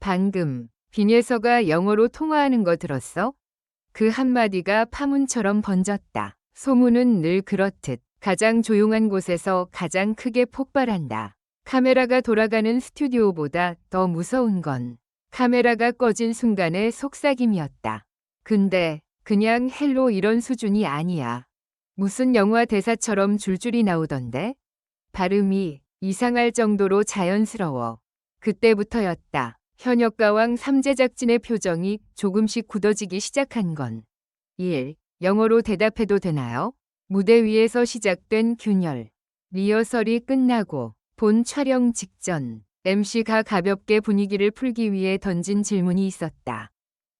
방금 빈예서가 영어로 통화하는 거 들었어? 그 한마디가 파문처럼 번졌다. 소문은 늘 그렇듯 가장 조용한 곳에서 가장 크게 폭발한다. 카메라가 돌아가는 스튜디오보다 더 무서운 건 카메라가 꺼진 순간의 속삭임이었다. 근데 그냥 헬로 이런 수준이 아니야. 무슨 영화 대사처럼 줄줄이 나오던데? 발음이 이상할 정도로 자연스러워. 그때부터였다. 현역가왕 삼제작진의 표정이 조금씩 굳어지기 시작한 건 1. 영어로 대답해도 되나요? 무대 위에서 시작된 균열. 리허설이 끝나고 본 촬영 직전 MC가 가볍게 분위기를 풀기 위해 던진 질문이 있었다.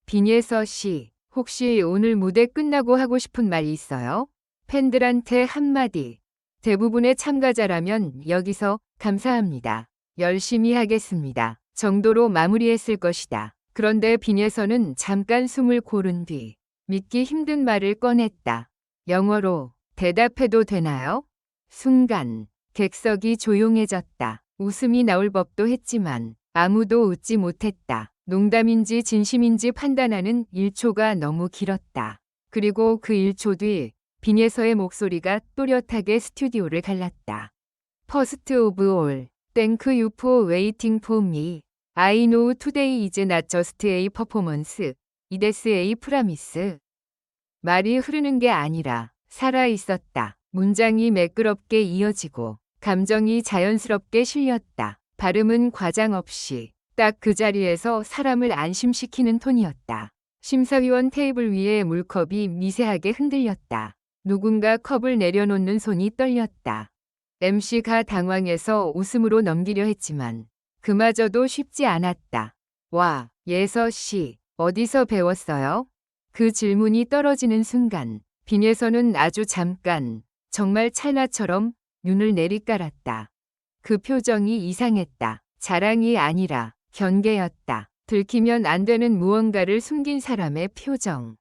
빈예서 씨, 혹시 오늘 무대 끝나고 하고 싶은 말 있어요? 팬들한테 한마디. 대부분의 참가자라면 여기서 감사합니다. 열심히 하겠습니다. 정도로 마무리했을 것이다. 그런데 빈예서는 잠깐 숨을 고른 뒤 믿기 힘든 말을 꺼냈다. 영어로 대답해도 되나요? 순간 객석이 조용해졌다. 웃음이 나올 법도 했지만 아무도 웃지 못했다. 농담인지 진심인지 판단하는 1초가 너무 길었다. 그리고 그 1초 뒤 빈예서의 목소리가 또렷하게 스튜디오를 갈랐다. All, thank you for waiting for me. I know today is not just a performance. It's a promise. 말이 흐르는 게 아니라 살아 있었다. 문장이 매끄럽게 이어지고 감정이 자연스럽게 실렸다. 발음은 과장 없이 딱 그 자리에서 사람을 안심시키는 톤이었다. 심사위원 테이블 위에 물컵이 미세하게 흔들렸다. 누군가 컵을 내려놓는 손이 떨렸다. MC가 당황해서 웃음으로 넘기려 했지만 그마저도 쉽지 않았다. 와, 예서 씨, 어디서 배웠어요? 그 질문이 떨어지는 순간 빈예서는 아주 잠깐, 정말 찰나처럼 눈을 내리깔았다. 그 표정이 이상했다. 자랑이 아니라 경계였다. 들키면 안 되는 무언가를 숨긴 사람의 표정.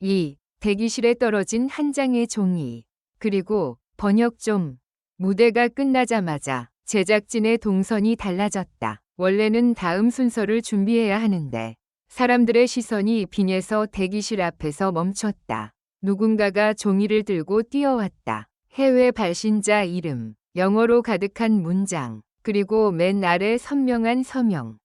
이 대기실에 떨어진 한 장의 종이. 그리고 번역 좀. 무대가 끝나자마자 제작진의 동선이 달라졌다. 원래는 다음 순서를 준비해야 하는데 사람들의 시선이 빈에서 대기실 앞에서 멈췄다. 누군가가 종이를 들고 뛰어왔다. 해외 발신자 이름, 영어로 가득한 문장, 그리고 맨 아래 선명한 서명.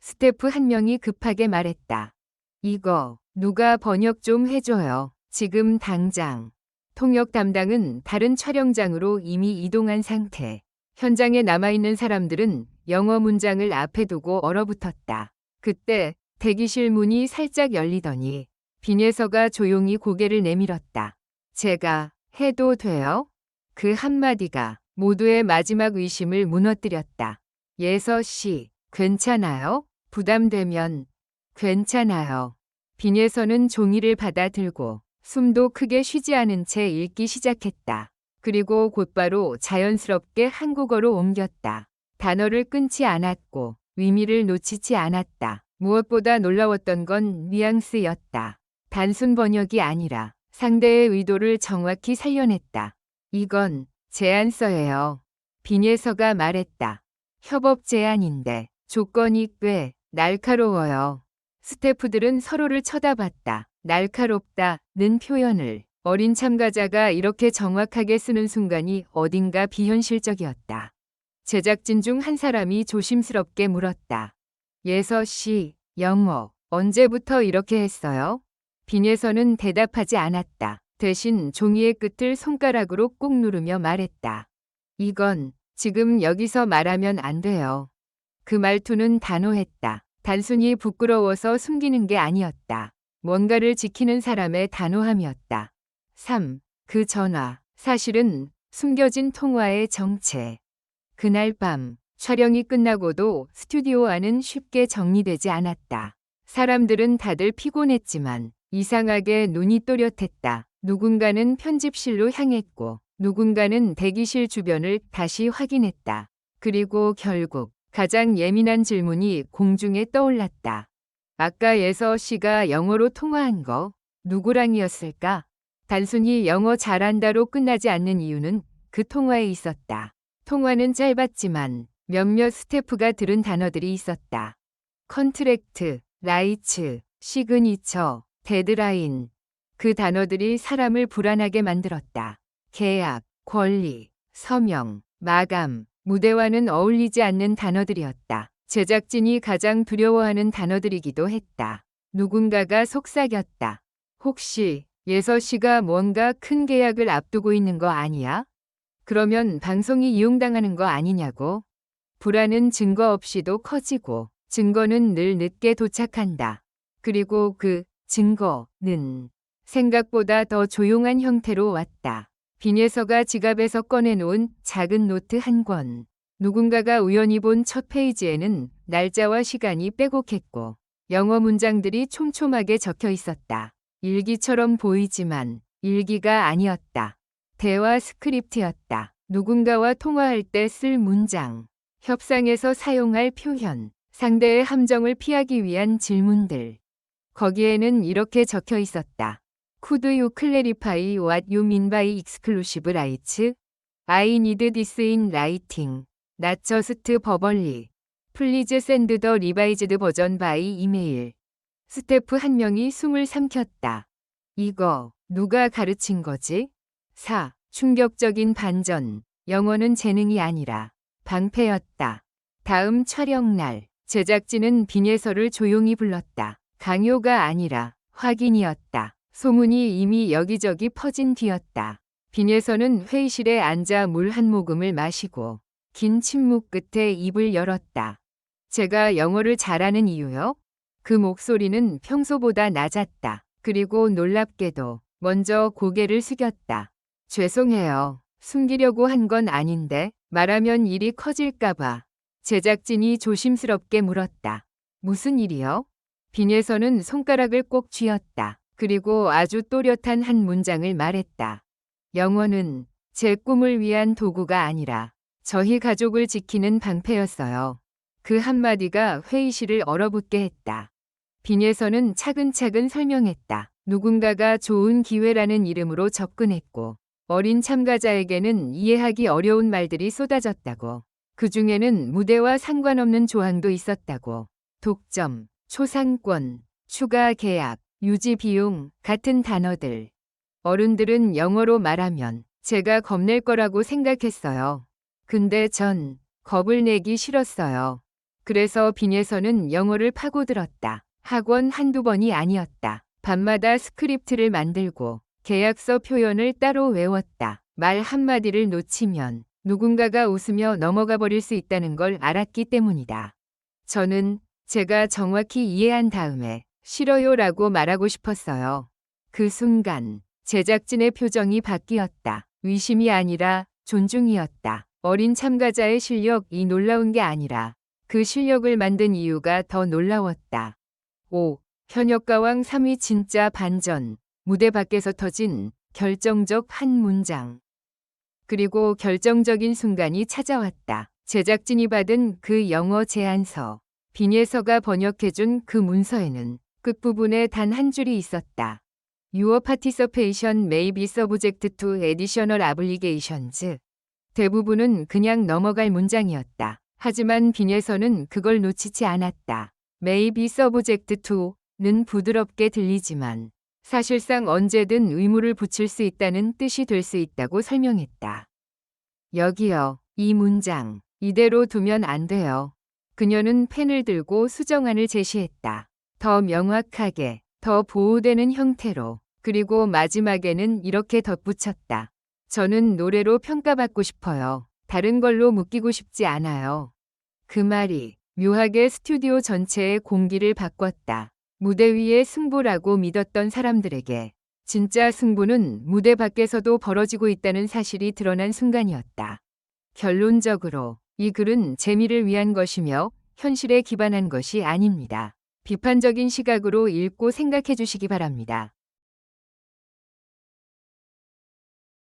스태프 한 명이 급하게 말했다. 이거 누가 번역 좀 해줘요. 지금 당장. 통역 담당은 다른 촬영장으로 이미 이동한 상태. 현장에 남아있는 사람들은 영어 문장을 앞에 두고 얼어붙었다. 그때 대기실 문이 살짝 열리더니 빈예서가 조용히 고개를 내밀었다. 제가 해도 돼요? 그 한마디가 모두의 마지막 의심을 무너뜨렸다. 예서 씨, 괜찮아요? 부담되면 괜찮아요. 빈예서는 종이를 받아 들고 숨도 크게 쉬지 않은 채 읽기 시작했다. 그리고 곧바로 자연스럽게 한국어로 옮겼다. 단어를 끊지 않았고 의미를 놓치지 않았다. 무엇보다 놀라웠던 건 뉘앙스였다. 단순 번역이 아니라 상대의 의도를 정확히 살려냈다. 이건 제안서예요. 빈예서가 말했다. 협업 제안인데 조건이 꽤 날카로워요. 스태프들은 서로를 쳐다봤다. 날카롭다는 표현을 어린 참가자가 이렇게 정확하게 쓰는 순간이 어딘가 비현실적이었다. 제작진 중 한 사람이 조심스럽게 물었다. 예서 씨, 영어, 언제부터 이렇게 했어요? 빈예서는 대답하지 않았다. 대신 종이의 끝을 손가락으로 꾹 누르며 말했다. 이건 지금 여기서 말하면 안 돼요. 그 말투는 단호했다. 단순히 부끄러워서 숨기는 게 아니었다. 뭔가를 지키는 사람의 단호함이었다. 3. 그 전화. 사실은 숨겨진 통화의 정체. 그날 밤 촬영이 끝나고도 스튜디오 안은 쉽게 정리되지 않았다. 사람들은 다들 피곤했지만 이상하게 눈이 또렷했다. 누군가는 편집실로 향했고 누군가는 대기실 주변을 다시 확인했다. 그리고 결국 가장 예민한 질문이 공중에 떠올랐다. 아까 예서 씨가 영어로 통화한 거 누구랑이었을까? 단순히 영어 잘한다로 끝나지 않는 이유는 그 통화에 있었다. 통화는 짧았지만 몇몇 스태프가 들은 단어들이 있었다. 컨트랙트, 라이츠, 시그니처, 데드라인. 그 단어들이 사람을 불안하게 만들었다. 계약, 권리, 서명, 마감, 무대와는 어울리지 않는 단어들이었다. 제작진이 가장 두려워하는 단어들이기도 했다. 누군가가 속삭였다. 혹시 예서 씨가 뭔가 큰 계약을 앞두고 있는 거 아니야? 그러면 방송이 이용당하는 거 아니냐고? 불안은 증거 없이도 커지고 증거는 늘 늦게 도착한다. 그리고 그 증거는 생각보다 더 조용한 형태로 왔다. 빈예서가 지갑에서 꺼내놓은 작은 노트 한 권. 누군가가 우연히 본 첫 페이지에는 날짜와 시간이 빼곡했고 영어 문장들이 촘촘하게 적혀 있었다. 일기처럼 보이지만 일기가 아니었다. 대화 스크립트였다. 누군가와 통화할 때 쓸 문장, 협상에서 사용할 표현, 상대의 함정을 피하기 위한 질문들. 거기에는 이렇게 적혀 있었다. Could you clarify what you mean by exclusive rights? I need this in writing. Not just verbally. Please send the revised version by email. 스태프 한 명이 숨을 삼켰다. 이거 누가 가르친 거지? 4. 충격적인 반전. 영어는 재능이 아니라 방패였다. 다음 촬영 날 제작진은 빈예서를 조용히 불렀다. 강요가 아니라 확인이었다. 소문이 이미 여기저기 퍼진 뒤였다. 빈예서는 회의실에 앉아 물 한 모금을 마시고 긴 침묵 끝에 입을 열었다. 제가 영어를 잘하는 이유요? 그 목소리는 평소보다 낮았다. 그리고 놀랍게도 먼저 고개를 숙였다. 죄송해요. 숨기려고 한 건 아닌데 말하면 일이 커질까봐. 제작진이 조심스럽게 물었다. 무슨 일이요? 빈에서는 손가락을 꼭 쥐었다. 그리고 아주 또렷한 한 문장을 말했다. 영어는 제 꿈을 위한 도구가 아니라 저희 가족을 지키는 방패였어요. 그 한마디가 회의실을 얼어붙게 했다. 빈에서는 차근차근 설명했다. 누군가가 좋은 기회라는 이름으로 접근했고 어린 참가자에게는 이해하기 어려운 말들이 쏟아졌다고. 그 중에는 무대와 상관없는 조항도 있었다고. 독점, 초상권, 추가 계약, 유지 비용 같은 단어들. 어른들은 영어로 말하면 제가 겁낼 거라고 생각했어요. 근데 전 겁을 내기 싫었어요. 그래서 빈에서는 영어를 파고들었다. 학원 한두 번이 아니었다. 밤마다 스크립트를 만들고 계약서 표현을 따로 외웠다. 말 한마디를 놓치면 누군가가 웃으며 넘어가 버릴 수 있다는 걸 알았기 때문이다. 저는 제가 정확히 이해한 다음에 싫어요 라고 말하고 싶었어요. 그 순간 제작진의 표정이 바뀌었다. 의심이 아니라 존중이었다. 어린 참가자의 실력 이 놀라운 게 아니라 그 실력을 만든 이유가 더 놀라웠다. 5. 현역가왕 3위 진짜 반전. 무대 밖에서 터진 결정적 한 문장. 그리고 결정적인 순간이 찾아왔다. 제작진이 받은 그 영어 제안서. 빈예서가 번역해준 그 문서에는 끝부분에 단 한 줄이 있었다. Your participation may be subject to additional obligations. 대부분은 그냥 넘어갈 문장이었다. 하지만 빈예서는 그걸 놓치지 않았다. May be subject to는 부드럽게 들리지만 사실상 언제든 의무를 붙일 수 있다는 뜻이 될 수 있다고 설명했다. 여기요. 이 문장. 이대로 두면 안 돼요. 그녀는 펜을 들고 수정안을 제시했다. 더 명확하게, 더 보호되는 형태로, 그리고 마지막에는 이렇게 덧붙였다. 저는 노래로 평가받고 싶어요. 다른 걸로 묶이고 싶지 않아요. 그 말이 묘하게 스튜디오 전체의 공기를 바꿨다. 무대 위의 승부라고 믿었던 사람들에게 진짜 승부는 무대 밖에서도 벌어지고 있다는 사실이 드러난 순간이었다. 결론적으로 이 글은 재미를 위한 것이며 현실에 기반한 것이 아닙니다. 비판적인 시각으로 읽고 생각해 주시기 바랍니다.